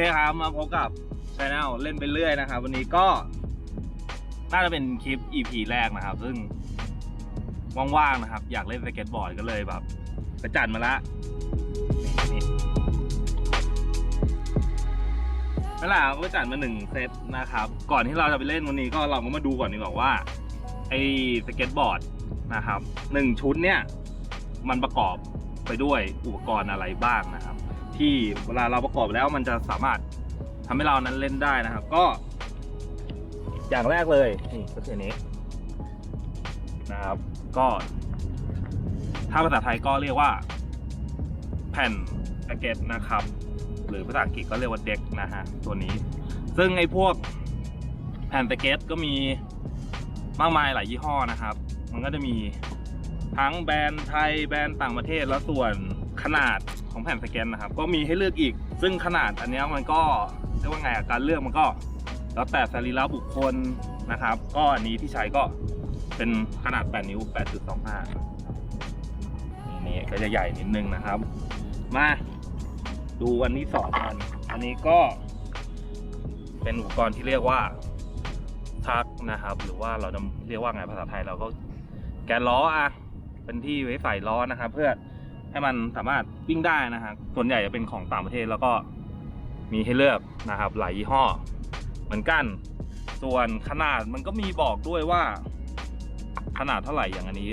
เคครับมาพบกับช anel เล่นไปเรื่อยนะครับ วันนี้ก็ น่าจะเป็นคลิป EP แรกนะครับ ซึ่งว่างๆนะครับ อยากเล่นสเก็ตบอร์ดก็เลยแบบไปจัดมาละนี่นั่นแหละก็จัดมาหนึ่งเซตนะครับ ก่อนที่เราจะไปเล่นวันนี้ก็เราก็มาดูก่อนดีกว่าว่าไอ้สเก็ตบอร์ดนะครับหนึ่งชุดเนี่ย มันประกอบไปด้วยอุปกรณ์อะไรบ้างนะครับ ที่เวลาเราประกอบแล้วมันจะสามารถทำให้เรานั้นเล่นได้นะครับ ก็ อย่างแรกเลยนี่ก็คือนนี้นะครับ ก็ ถ้าภาษาไทยก็เรียกว่า แผ่นสเก็ตนะครับ หรือภาษาอังกฤษก็เรียกว่าเด็กนะฮะตัวนี้ ซึ่งไอ้พวกแผ่นสเก็ตก็มีมากมายหลายยี่ห้อนะครับ มันก็จะมีทั้งแบรนด์ไทยแบรนด์ต่างประเทศแล้วส่วนขนาด ของแผ่นสแกนนะครับ ก็มีให้เลือกอีก ซึ่งขนาดอันนี้มันก็เรียกว่าไงอะการเลือกมันก็ แล้วแต่สรีระบุคคลนะครับ ก็อันนี้ที่ใช้ก็เป็นขนาด 8 นิ้ว 8.25 นี่ก็จะใหญ่นิดนึงนะครับ มาดูวันที่สองกัน อันนี้ก็เป็นอุปกรณ์ที่เรียกว่าทักนะครับ หรือว่าเราเรียกว่าไงภาษาไทยเราก็แกนล้ออะเป็นที่ไว้ใส่ล้อนะครับ เพื่อ ให้มันสามารถวิ่งได้นะครับส่วนใหญ่จะเป็นของต่างประเทศแล้วก็มีให้เลือกนะครับ หลายยี่ห้อ เหมือนกัน ส่วนขนาดมันก็มีบอกด้วยว่า ขนาดเท่าไหร่อย่างอันนี้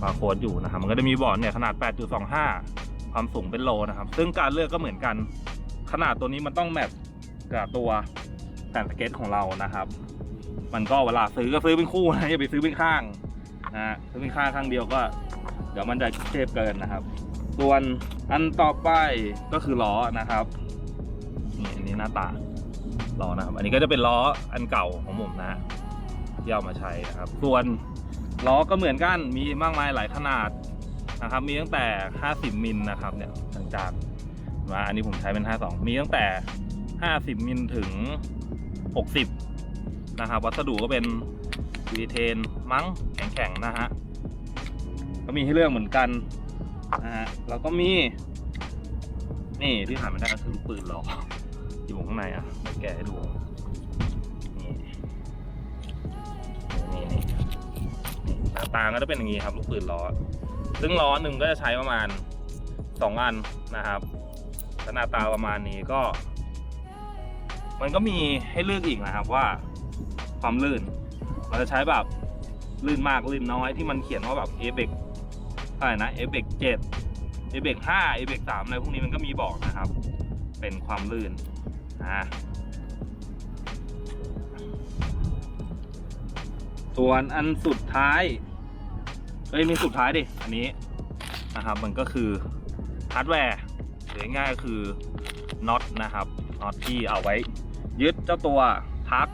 บาร์โค้ดอยู่นะครับมันก็จะมีบอกเนี่ยขนาด 8.25 ความสูงเป็นโลนะครับ ซึ่งการเลือกก็เหมือนกัน ขนาดตัวนี้มันต้องแมทกับตัวแผ่นสเก็ตของเรานะครับ มันก็เวลาซื้อก็ซื้อเป็นคู่นะอย่าไปซื้อเป็นข้างนะซื้อเป็นข้างข้างเดียวก็ ดี๋ยวมันจะเทพเกินนะครับ ส่วนอันต่อไปก็คือล้อนะครับนี่อันนี้หน้าตาล้อนะครับ อันนี้ก็จะเป็นล้ออันเก่าของผมนะฮะที่เอามาใช้นะครับ ส่วนล้อก็เหมือนกันมีมากมายหลายขนาดนะครับ มีตั้งแต่ 50 มิลนะครับเนี่ยจางๆมาอันนี้ผมใช้เป็น 52 มีตั้งแต่ 50 มิลถึง 60 นะครับ วัสดุก็เป็นวีเทนมั้งแข็งๆนะฮะ ก็มีให้เลือกเหมือนกันนะฮะแล้วก็มี นี่ที่ขาไม่ได้ก็คือลูกปืนหรออยู่ข้างในอะแกะให้ดูนี่นี่นี่นี่หน้าตาก็จะเป็นอย่างนี้ครับ ลูกปืนล้อ ซึ่งล้อหนึ่งก็จะใช้ประมาณสองอันนะครับถ้าหน้าตาประมาณนี้ก็ มันก็มีให้เลือกอีกนะครับว่า ความลื่นมันจะใช้แบบลื่นมากลื่นน้อยที่มันเขียนว่าแบบเอเบก อะไรนะเอเบกเจ็ดเอเบกห้าเอเบกสามอะไรพวกนี้มันก็มีบอกนะครับ เป็นความลื่นอ่าส่วนอันสุดท้ายเอ้ยมีสุดท้ายดิ อันนี้นะครับ มันก็คือฮาร์ดแวร์หรือง่ายก็คือน็อตนะครับน็อตที่เอาไว้ ยึดเจ้าตัวทัก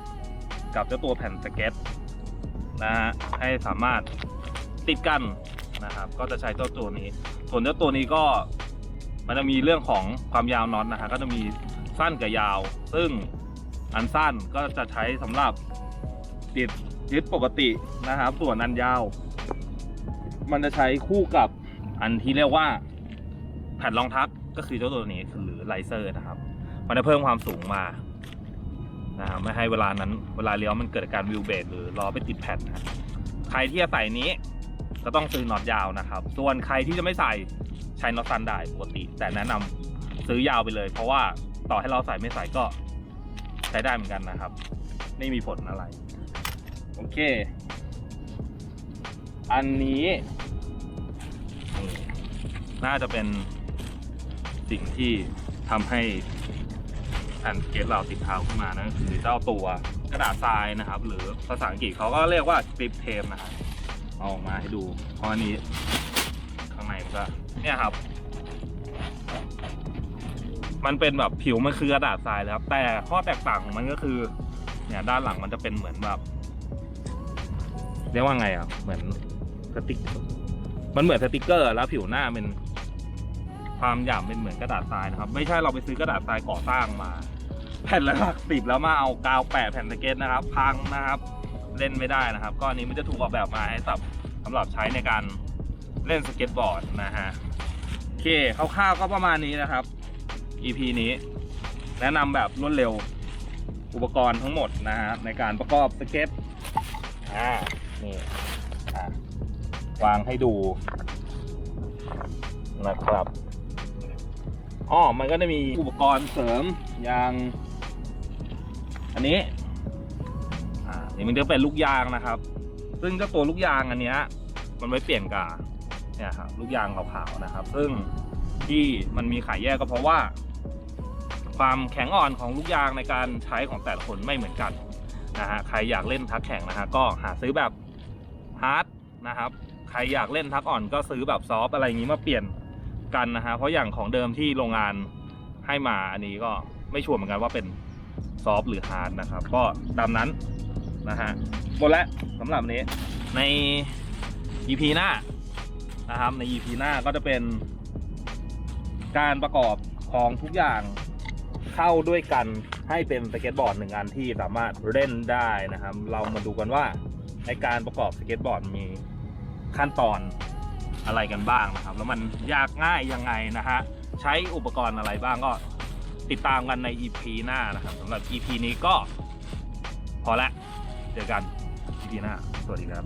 กับเจ้าตัวแผ่นสเก็ตนะฮะให้สามารถติดกัน นะครับ ก็จะใช้เจ้าตัวนี้ ส่วนเจ้าตัวนี้ก็มันจะมีเรื่องของความยาวน็อตนะฮะก็จะมีสั้นกับยาว ซึ่งอันสั้นก็จะใช้สำหรับติดยึดปกตินะครับ ส่วนอันยาว มันจะใช้คู่กับอันที่เรียกว่าแผ่นรองทับก็คือเจ้าตัวนี้หรือไลเซอร์นะครับ มันจะเพิ่มความสูงมานะครับไม่ให้เวลานั้นเวลาเลี้ยวมันเกิดการวิวเบรดหรือล้อไปติดแผ่นนะใครที่จะใส่นี้ ก็ต้องซื้อน็อตยาวนะครับ ส่วนใครที่จะไม่ใส่ใช้น็อตสั้นได้ปกติ แต่แนะนำซื้อยาวไปเลย เพราะว่าต่อให้เราใส่ไม่ใส่ก็ใช้ได้เหมือนกันนะครับ ไม่มีผลอะไร โอเค อันนี้ น่าจะเป็นสิ่งที่ทำให้แผ่นเก็ตเราติดเท้าขึ้นมานั่นคือเจ้าตัวกระดาษทรายนะครับ หรือภาษาอังกฤษเขาก็เรียกว่าส r ิปเทปนะครับ เอาออกมาให้ดู เพราะอันนี้ข้างในมันก็เนี่ยครับ มันเป็นแบบผิวมันคือกระดาษทรายเลยครับ แต่ข้อแตกต่างของมันก็คือ เนี่ยด้านหลังมันจะเป็นเหมือนแบบเรียกว่าไงอะเหมือนสติกมันเหมือนสติกเกอร์ แล้วผิวหน้าเป็นความหยาบเป็นเหมือนกระดาษทรายนะครับ ไม่ใช่เราไปซื้อกระดาษทรายก่อสร้างมา แผ่นละหลักสิบแล้วมาเอากาวแปะแผ่นสเก็ตนะครับ พังนะครับ เล่นไม่ได้นะครับ ก็อันนี้มันจะถูกออกแบบมาให้สำหรับใช้ในการเล่นสเก็ตบอร์ดนะฮะโอเคคร่าวๆก็ประมาณนี้นะครับ EP นี้ แนะนำแบบรวดเร็วอุปกรณ์ทั้งหมดนะฮะในการประกอบสเก็ตอ่านี่อ่าวางให้ดูนะครับอ๋อมันก็จะมีอุปกรณ์เสริมอย่าง อันนี้ นี่มันจะเป็นลูกยางนะครับ ซึ่งเจ้าตัวลูกยางอันเนี้ยมันไว้เปลี่ยนกาเนี่ยครับลูกยางขาวๆนะครับ ซึ่งที่มันมีขายแยกก็เพราะว่า ความแข็งอ่อนของลูกยางในการใช้ของแต่ละคนไม่เหมือนกันนะฮะใครอยากเล่นทักแข็งนะฮะก็หาซื้อแบบฮาร์ดนะครับ ใครอยากเล่นทักอ่อนก็ซื้อแบบซอฟอะไรอย่างนี้มาเปลี่ยนกันนะฮะเพราะอย่างของเดิมที่โรงงานให้มาอันนี้ก็ไม่ชัวร์เหมือนกันว่าเป็นซอฟหรือฮาร์ดนะครับ ก็ตามนั้น นะฮะหมดแล้วสำหรับนนี้ใน EP หน้านะครับใน EP หน้าก็จะเป็น การประกอบของทุกอย่างเข้าด้วยกันให้เป็นสเก็ตบอร์ดหนึ่งอันที่สามารถเล่นได้นะครับ เรามาดูกันว่าในการประกอบสเก็ตบอร์ดมีขั้นตอนอะไรกันบ้างนะครับ แล้วมันยากง่ายยังไงนะฮะใช้อุปกรณ์อะไรบ้างก็ติดตามกันใน EP หน้านะครับสำหรับ EP นี้ก็พอละ เจอกันทีหน้า สวัสดีครับ